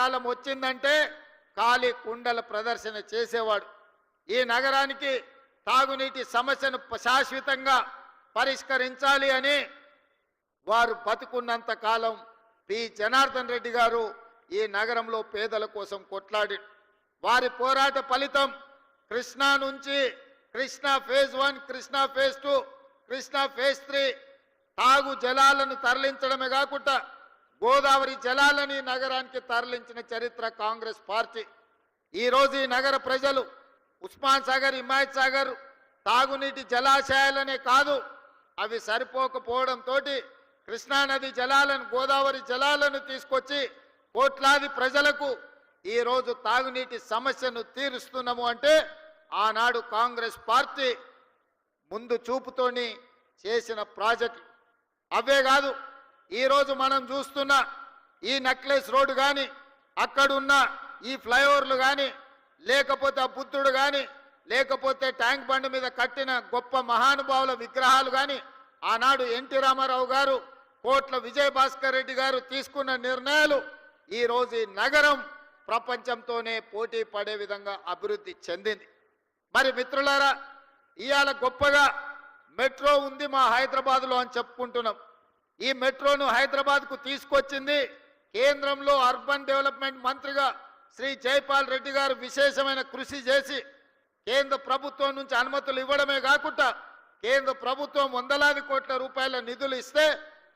ఎండాకాలం వచ్చిందంటే ఖాళీ కుండల ప్రదర్శన చేసేవాడు. ఈ నగరానికి తాగునీటి సమస్యను శాశ్వతంగా పరిష్కరించాలి అని వారు బతుకున్నంత కాలం పి. జనార్దన్ రెడ్డి గారు ఈ నగరంలో పేదల కోసం కొట్లాడి వారి పోరాట ఫలితం కృష్ణా నుంచి Krishna phase one Krishna phase two Krishna phase three తాగు జలాలను తరలించడమే కాకుండా గోదావరి జలాలని నగరానికి తరలించిన చరిత్ర కాంగ్రెస్ పార్టీ. ఈరోజు ఈ నగర ప్రజలు ఉస్మాన్ సాగర్ హిమాయత్ సాగర్ తాగునీటి జలాశయాలనే కాదు అవి సరిపోకపోవడంతో కృష్ణానది జలాలను గోదావరి జలాలను తీసుకొచ్చి కోట్లాది ప్రజలకు ఈరోజు తాగునీటి సమస్యను తీరుస్తున్నాము అంటే ఆనాడు కాంగ్రెస్ పార్టీ ముందు చూపుతోని చేసిన ప్రాజెక్టు. అవే కాదు ఈరోజు మనం చూస్తున్న ఈ నెక్లెస్ రోడ్డు కానీ అక్కడున్న ఈ ఫ్లైఓవర్లు కానీ లేకపోతే ఆ బుద్ధుడు కానీ లేకపోతే ట్యాంక్ బండ్ మీద కట్టిన గొప్ప మహానుభావుల విగ్రహాలు కానీ ఆనాడు ఎన్టీ రామారావు గారు కోట్ల విజయ భాస్కర్ రెడ్డి గారు తీసుకున్న నిర్ణయాలు ఈరోజు ఈ నగరం ప్రపంచంతోనే పోటీ పడే విధంగా అభివృద్ధి చెందింది. మరి మిత్రులారా ఇవాళ గొప్పగా మెట్రో ఉంది మా హైదరాబాద్లో అని చెప్పుకుంటున్నాం. ఈ మెట్రోను హైదరాబాద్కు తీసుకొచ్చింది కేంద్రంలో అర్బన్ డెవలప్మెంట్ మంత్రిగా శ్రీ జైపాల్ రెడ్డి గారు విశేషమైన కృషి చేసి కేంద్ర ప్రభుత్వం నుంచి అనుమతులు ఇవ్వడమే కాకుండా కేంద్ర ప్రభుత్వం వందలాది కోట్ల రూపాయల నిధులు ఇస్తే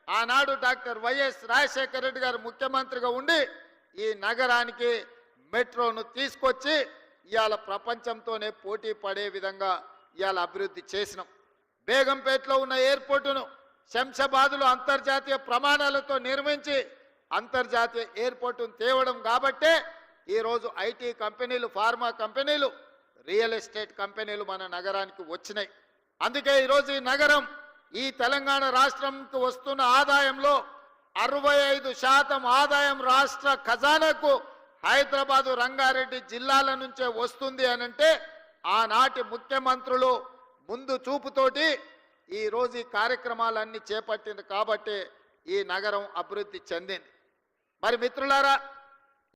ఆనాడు డాక్టర్ వైఎస్ రాజశేఖర రెడ్డి గారు ముఖ్యమంత్రిగా ఉండి ఈ నగరానికి మెట్రోను తీసుకొచ్చి ఇవాళ ప్రపంచంతోనే పోటీ పడే విధంగా ఇవాళ అభివృద్ధి చేసినాం. బేగంపేటలో ఉన్న ఎయిర్పోర్టును శంషాబాదులో అంతర్జాతీయ ప్రమాణాలతో నిర్మించి అంతర్జాతీయ ఎయిర్పోర్టును తేవడం కాబట్టే ఈరోజు ఐటీ కంపెనీలు ఫార్మా కంపెనీలు రియల్ ఎస్టేట్ కంపెనీలు మన నగరానికి వచ్చినాయి. అందుకే ఈరోజు ఈ నగరం ఈ తెలంగాణ రాష్ట్రంకు వస్తున్న ఆదాయంలో అరవై ఐదు శాతం ఆదాయం రాష్ట్ర ఖజానాకు హైదరాబాదు రంగారెడ్డి జిల్లాల నుంచే వస్తుంది అనంటే ఆనాటి ముఖ్యమంత్రులు ముందు చూపుతోటి ఈ రోజు ఈ కార్యక్రమాలన్నీ చేపట్టింది కాబట్టి ఈ నగరం అభివృద్ధి చెందింది. మరి మిత్రులారా